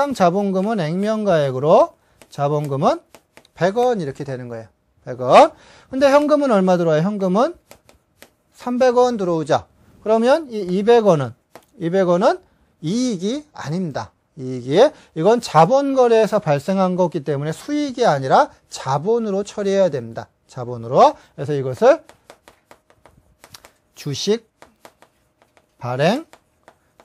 상 자본금은 액면가액으로 자본금은 100원 이렇게 되는 거예요. 100원. 근데 현금은 얼마 들어와요? 현금은 300원 들어오죠. 그러면 이 200원은 200원은 이익이 아닙니다. 이익이 이건 자본 거래에서 발생한 거기 때문에 수익이 아니라 자본으로 처리해야 됩니다. 자본으로. 그래서 이것을 주식 발행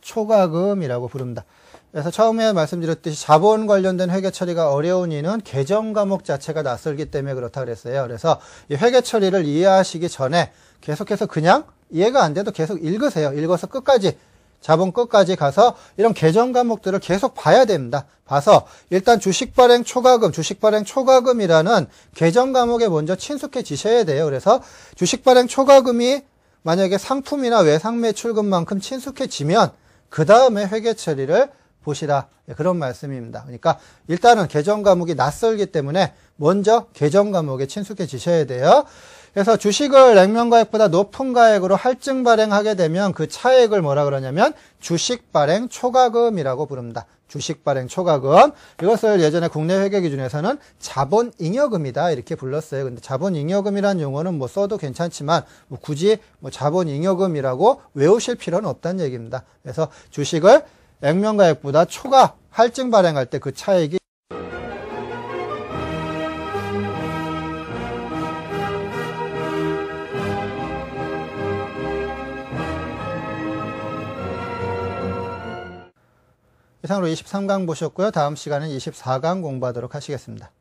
초과금이라고 부릅니다. 그래서 처음에 말씀드렸듯이 자본 관련된 회계 처리가 어려운 이유는 계정 과목 자체가 낯설기 때문에 그렇다 그랬어요. 그래서 이 회계 처리를 이해하시기 전에 계속해서 그냥 이해가 안 돼도 계속 읽으세요. 읽어서 끝까지 자본 끝까지 가서 이런 계정 과목들을 계속 봐야 됩니다. 봐서 일단 주식 발행 초과금, 주식 발행 초과금이라는 계정 과목에 먼저 친숙해지셔야 돼요. 그래서 주식 발행 초과금이 만약에 상품이나 외상 매출금만큼 친숙해지면 그 다음에 회계 처리를 보시라 그런 말씀입니다. 그러니까 일단은 계정 과목이 낯설기 때문에 먼저 계정 과목에 친숙해지셔야 돼요. 그래서 주식을 액면 가액보다 높은 가액으로 할증 발행하게 되면 그 차액을 뭐라 그러냐면 주식 발행 초과금이라고 부릅니다. 주식 발행 초과금. 이것을 예전에 국내 회계 기준에서는 자본 잉여금이다 이렇게 불렀어요. 근데 자본 잉여금이라는 용어는 뭐 써도 괜찮지만 뭐 굳이 뭐 자본 잉여금이라고 외우실 필요는 없다는 얘기입니다. 그래서 주식을 액면가액보다 초과 할증 발행할 때 그 차액이 이상으로 23강 보셨고요. 다음 시간은 24강 공부하도록 하시겠습니다.